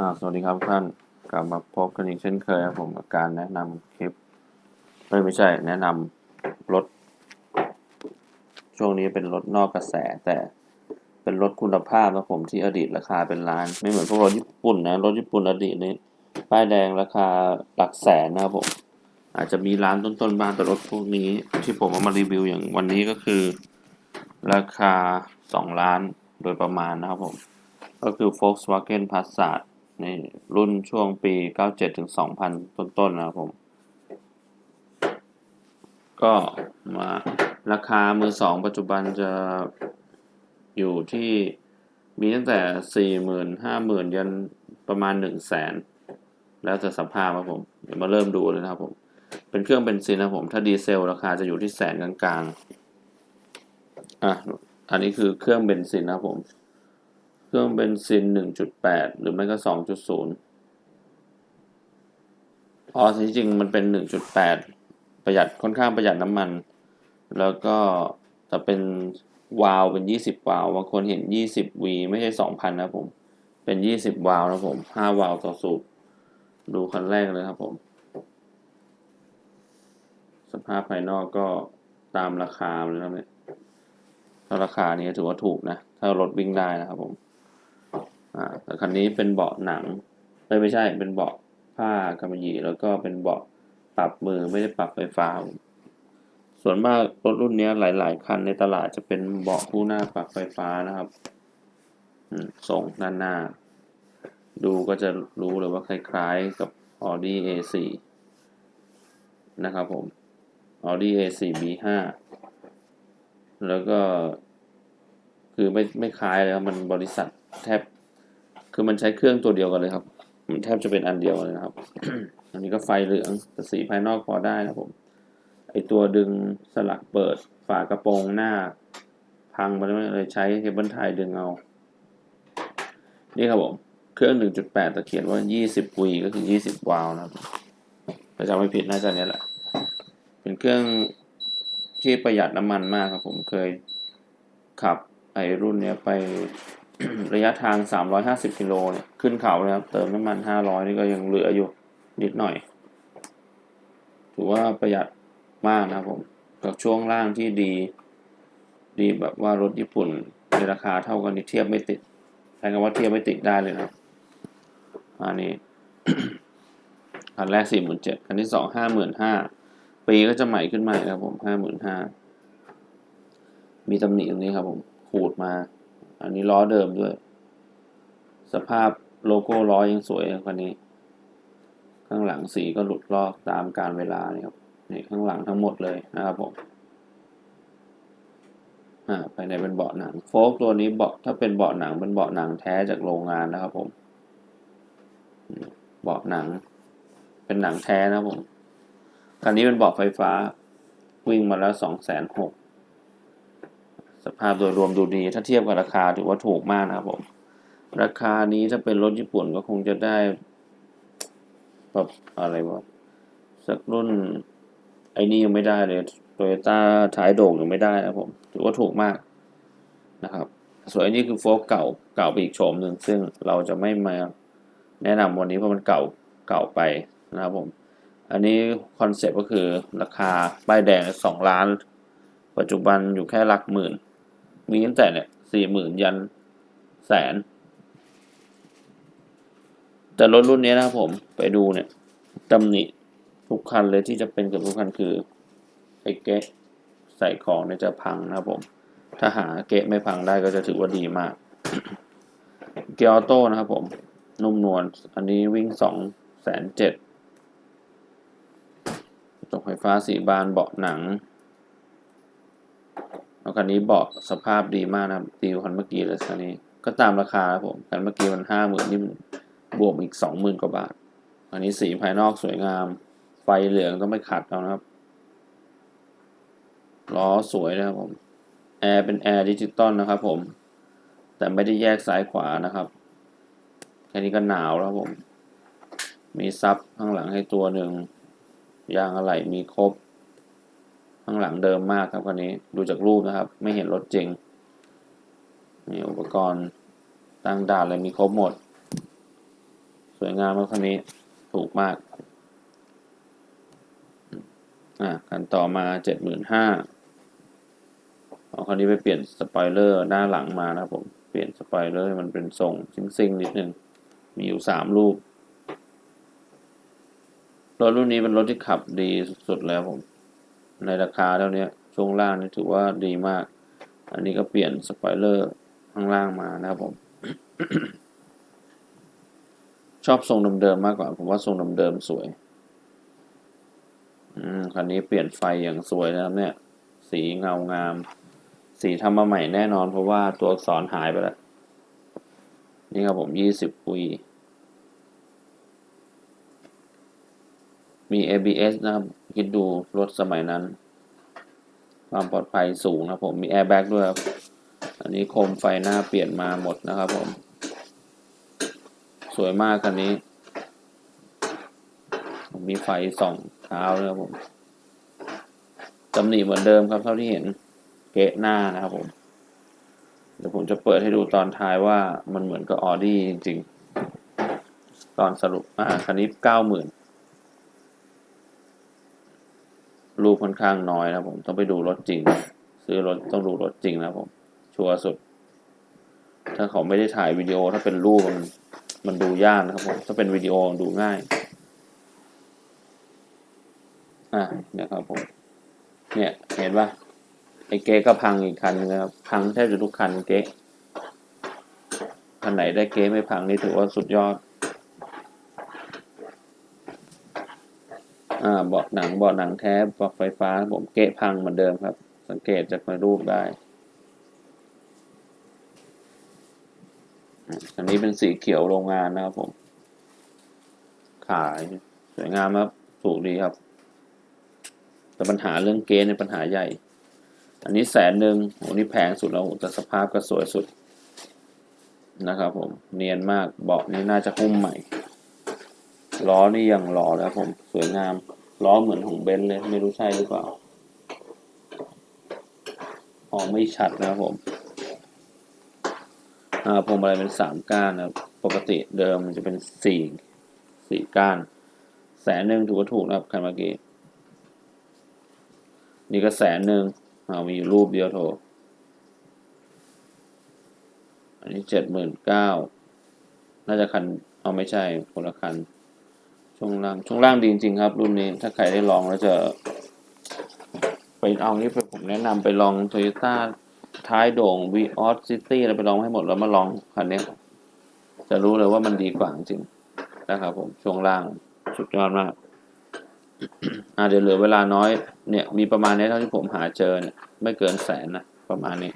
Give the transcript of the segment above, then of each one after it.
อ่าสวัสดีครับท่านกลับมาพบกันอีกเช่นเคยครับผมกับการแนะนำคลิปเอ้ยไม่ใช่แนะนำรถ ช่วงนี้เป็นรถนอกกระแสแต่เป็นรถคุณภาพนะผมที่อดีตราคาเป็นล้าน ไม่เหมือนพวกรถญี่ปุ่นนะรถญี่ปุ่นอดีตนี้ป้ายแดงราคาหลักแสนนะครับผม อาจจะมีร้านต้นๆบ้างแต่รถพวกนี้ ที่ผมเอามารีวิวอย่างวันนี้ก็คือ ราคา 2 ล้านโดยประมาณนะครับผม ก็คือ Volkswagen Passat ในรุ่นช่วงปี 97 ถึง 2000 ต้นๆนะครับผม ก็มาราคามือสองปัจจุบันจะอยู่ที่มีตั้งแต่สี่หมื่นห้าหมื่นยันประมาณหนึ่งแสนแล้วแต่สภาพครับผม เดี๋ยวมาเริ่มดูเลยนะครับผม เป็นเครื่องเบนซินนะผม ถ้าดีเซลราคาจะอยู่ที่แสนกลางๆ อะ อันนี้คือเครื่องเบนซินนะครับผม เครื่องเบนซิน 1.8 หรือไม่ก็ 2.0 อ๋อที่จริงมันเป็น 1.8 ประหยัดค่อนข้างประหยัดน้ำมัน แล้วก็จะเป็นวาลเป็น 20 วาลบางคนเห็น 20 V ไม่ใช่ 2,000 นะผม เป็น 20 วาลนะผม 5 วาลต่อสูบ ดูคันแรกเลยครับผม สภาพภายนอกก็ตามราคาเลยนะเนี่ยถ้าราคานี้ถือว่าถูกนะ ถ้ารถวิ่งได้นะครับผม อ่าแต่คันนี้เป็นเบาะหนังเอ้ยไม่ใช่เป็นเบาะผ้ากำมะหยี่แล้วก็เป็นเบาะปรับมือไม่ได้ปรับไฟฟ้า ส่วนมากรถรุ่นนี้หลาย ๆ คันในตลาดจะเป็นเบาะคู่หน้าปรับไฟฟ้านะครับอืมทรงด้านหน้า ดูก็จะรู้เลยว่าคล้ายๆกับ Audi A4 นะครับผม Audi A4 B5 แล้วก็ คือไม่ไม่คล้ายเลยครับมันบริษัทแทบ คือมันใช้เครื่องตัวเดียวกันเลยครับ มันแทบจะเป็นอันเดียวเลยนะครับ อันนี้ก็ไฟเหลืองแต่สีภายนอกพอได้นะผม ไอตัวดึงสลักเปิดฝากระโปรงหน้า พังไปแล้วเลยใช้เคเบิลไทยดึงเอา นี่ครับผม เครื่อง 1.8แต่เขียนว่า 20 V ก็คือ 20 วาล์วนะครับถ้าจำไม่ผิดน่าจะเนี้ยแหละ เป็นเครื่องที่ประหยัดน้ำมันมากครับผมเคยขับไอรุ่นเนี้ยไป ระยะทาง 350กิโลเนี่ยขึ้นเขาเลยครับ เติมน้ำมัน 500 นี่ก็ยังเหลืออยู่นิดหน่อย ถือว่าประหยัดมากนะครับผมกับช่วงล่างที่ดี ดีแบบว่ารถญี่ปุ่นในราคาเท่ากันนี่เทียบไม่ติดใช้คำว่าเทียบไม่ติดได้เลยนะครับอันนี้อันแรก47,000อันที่สอง55,000ปีก็จะใหม่ขึ้นมาอีกครับผม55,000มีตำหนิตรงนี้ครับผมขูดมา อันนี้ล้อเดิมด้วย สภาพโลโก้ล้อยังสวยคันนี้ ข้างหลังสีก็หลุดลอกตามการเวลาเนี่ยครับนี่ข้างหลังทั้งหมดเลยนะครับผมอ่าภายในเป็นเบาะหนังโฟกตัวนี้เบาะถ้าเป็นเบาะหนังเป็นเบาะหนังแท้จากโรงงานนะครับ ผม เบาะหนัง เป็นหนังแท้นะครับผมคันนี้เป็นเบาะไฟฟ้า วิ่งมาแล้วสองแสนหก สภาพโดยรวมดูดี ถ้าเทียบกับราคาถือว่าถูกมากนะครับผม ราคานี้ถ้าเป็นรถญี่ปุ่นก็คงจะได้แบบอะไรวะสักรุ่น ไอ้นี่ยังไม่ได้เลยโตโยต้าท้ายโด่งยังไม่ได้นะผม ถือว่าถูกมากนะครับ ส่วนอันนี้คือโฟกเก่าเก่าไปอีกโฉมหนึ่งซึ่งเราจะไม่มาแนะนำวันนี้เพราะมันเก่าเก่าไปนะครับผม อันนี้คอนเซ็ปต์ก็คือราคาป้ายแดงสองล้าน ปัจจุบันอยู่แค่หลักหมื่น มีตั้งแต่เนี่ยสี่หมื่นยันแสน แต่รถรุ่นนี้นะครับผมไปดูเนี่ยตำหนิทุกคันเลยที่จะเป็นเกับทุกคันคือไอ้เกะใส่ของเนี่ยจะพังนะครับผม ถ้าหาเกะไม่พังได้ก็จะถือว่าดีมาก เกียร์ออโต้นะครับผม นุ่มนวลอันนี้วิ่งสองแสนเจ็ดตกไฟฟ้าสีบานเบาะหนัง แล้วคันนี้เบาะสภาพดีมากนะดีกว่าคันเมื่อกี้เลยคันนี้ก็ตามราคาครับผมคันเมื่อกี้มันห้าหมื่นนี่บวกอีกสองหมื่นกว่าบาท อันนี้สีภายนอกสวยงาม ไฟเหลืองต้องไม่ขัดเอานะครับล้อสวยนะครับผมแอร์เป็นแอร์ดิจิตอลนะครับผม แต่ไม่ได้แยกซ้ายขวานะครับแค่นี้ก็หนาวแล้วผม มีซับข้างหลังให้ตัวหนึ่งยางอะไหล่มีครบ ข้างหลังเดิมมากครับคันนี้ดูจากรูปนะครับ ไม่เห็นรถจริง มีอุปกรณ์ตั้งด่านอะไรมีครบหมด สวยงามมากคันนี้ถูกมากอะคันต่อมาเจ็ดหมื่นห้าเอาคันนี้ไปเปลี่ยนสปอยเลอร์หน้าหลังมานะครับผมเปลี่ยนสปอยเลอร์ให้มันเป็นทรงซิ่งๆนิดนึงมีอยู่สามรูปรถรุ่นนี้เป็นรถที่ขับดีสุดๆแล้วผม ในราคาเท่านี้ช่วงล่างนี่ถือว่าดีมาก อันนี้ก็เปลี่ยนสปอยเลอร์ข้างล่างมานะครับผมชอบทรงเดิมๆมากกว่า ผมว่าทรงเดิมๆสวย อืมคันนี้เปลี่ยนไฟอย่างสวยนะครับ เนี่ย สีเงางาม สีทำมาใหม่แน่นอนเพราะว่าตัวอักษรหายไปแล้ว นี่ครับผมยี่สิบปุ มี ABS นะครับ คิดดูรถสมัยนั้น ความปลอดภัยสูงนะผม มีแอร์แบ็กด้วยครับ อันนี้โคมไฟหน้าเปลี่ยนมาหมดนะครับผม สวยมากคันนี้ มีไฟส่องเท้าด้วยครับผมตำหนิเหมือนเดิมครับเท่าที่เห็นเกะหน้านะครับผม เดี๋ยวผมจะเปิดให้ดูตอนท้ายว่ามันเหมือนกับออดี้จริงๆ ตอนสรุปอ่าคันนี้เก้าหมื่น รูปค่อนข้างน้อยนะผมต้องไปดูรถจริง ซื้อรถต้องดูรถจริงนะผมชัวร์สุด ถ้าเขาไม่ได้ถ่ายวิดีโอถ้าเป็นรูปมันมันดูยากนะครับผมถ้าเป็นวิดีโอดูง่าย อะเนี่ยครับผม เนี่ยเห็นปะไอ้เก๊ก็พังอีกคันนึงนะครับพังแทบจะทุกคันเก๊คันไหนได้เก๊ไม่พังนี่ถือว่าสุดยอด อ่าเบาะหนังเบาะหนังแท้เบาะไฟฟ้าผมเกะพังเหมือนเดิมครับ สังเกตจากในรูปได้อันนี้เป็นสีเขียวโรงงานนะครับผม ขายสวยงามครับถูกดีครับ แต่ปัญหาเรื่องเกณฑ์ในปัญหาใหญ่ อันนี้แสนหนึ่งโอ้นี่แพงสุดแล้วแต่สภาพก็สวยสุดนะครับผมเนียนมากเบาะนี้น่าจะหุ้มใหม่ ล้อนี่ยังหล่อแล้วผมสวยงาม ล้อเหมือนของเบนซ์เลย ไม่รู้ใช่หรือเปล่าอ๋อไม่ชัดนะครับผมอ่าพวงมาลัยเป็นสามก้านนะปกติเดิมมันจะเป็นสี่สี่ก้าน แสนหนึ่งถือว่าถูกนะครับคันเมื่อกี้นี่ก็แสนหนึ่งอ่ามีรูปเดียวโถอันนี้เจ็ดหมื่นเก้าน่าจะคัน เอาไม่ใช่คนละคัน ช่วงล่างช่วงล่างดีจริงๆครับ รุ่นนี้ถ้าใครได้ลองแล้วจะ ไปเอานี้ไปผมแนะนำไปลอง Toyota ท้ายโด่ง v ีออสซิตี้อะไรไปลองให้หมดแล้วมาลองคันนี้จะรู้เลยว่ามันดีกว่าจริงนะครับผมช่วงล่างสุดยอดมากอาเดี๋ยวเหลือเวลาน้อย เนี่ย มีประมาณนี้เท่าที่ผมหาเจอเนี่ยไม่เกินแสนนะประมาณนี้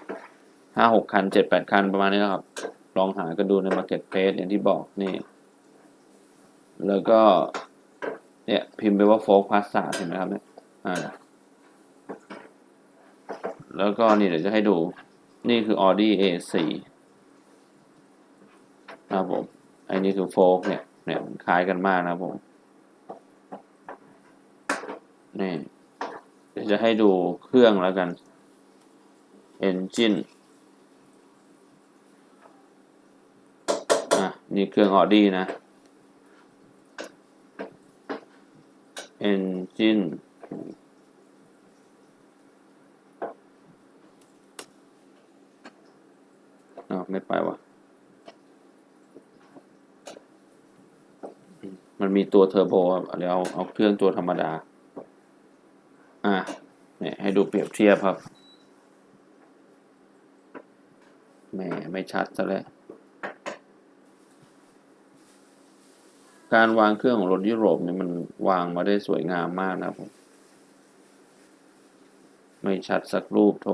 ห้าหกคันเจ็ดแปดคันประมาณนี้นะครับ ลองหากันดูใน Market Place อย่างที่บอกนี่ แล้วก็ เนี่ยพิมพ์ไปว่าโฟกพาสซาเห็นไหมครับเนี่ยอ่าแล้วก็นี่เดี๋ยวจะให้ดู นี่คือ Audi A4 นะครับผมไอ้นี่คือโฟกเนี่ยเนี่ยคล้ายกันมากนะครับผมนี่เดี๋ยวจะให้ดูเครื่องแล้วกัน Engine อะ นี่เครื่อง Audi นะ Engine อ้าวไม่ไปวะมันมีตัวเทอร์โบครับเดี๋ยวเอาเอาเครื่องตัวธรรมดา อะเนี่ยให้ดูเปรียบเทียบครับแหมไม่ชัดซะแล้ว การวางเครื่องของรถยุโรปเนี่ยมันวางมาได้สวยงามมากนะครับผมไม่ชัดสักรูปโถ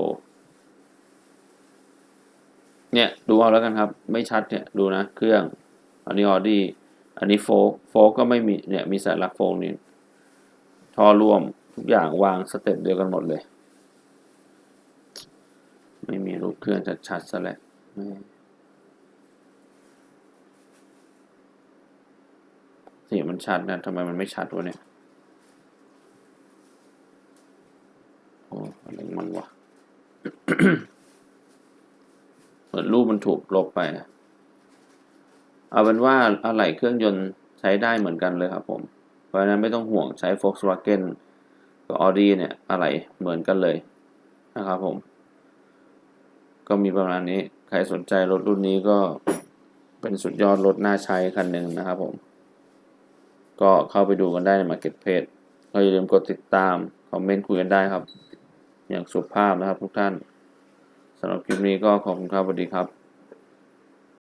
เนี่ยดูเอาแล้วกันครับ ไม่ชัดเนี่ยดูนะเครื่อง อันนี้ออดี้อันนี้โฟกโฟกก็ไม่มีเนี่ยมีสายลักโฟกนี่ท่อร่วมทุกอย่างวางสเต็ปเดียวกันหมดเลย ไม่มีรูปเครื่องชัดๆซะแล้ว แม่สีมันชัดนะทำไมมันไม่ชัดวะเนี่ยโอ้อะไรของมันวะเหมือนรูปมันถูกลบไปเอาเป็นว่าอะไหล่เครื่องยนต์ใช้ได้เหมือนกันเลยครับผม เพราะฉะนั้นไม่ต้องห่วงใช้ Volkswagen กับ Audi เนี่ยอะไหล่เหมือนกันเลยนะครับผม ก็มีประมาณนี้ ใครสนใจรถรุ่นนี้ก็เป็นสุดยอดรถน่าใช้คันหนึ่งนะครับผม ก็เข้าไปดูกันได้ใน Marketplace เราอย่าลืมกดติดตาม คอมเมนต์คุยกันได้ครับ อย่างสุภาพนะครับทุกท่านสำหรับคลิปนี้ก็ขอบคุณครับสวัสดีครับ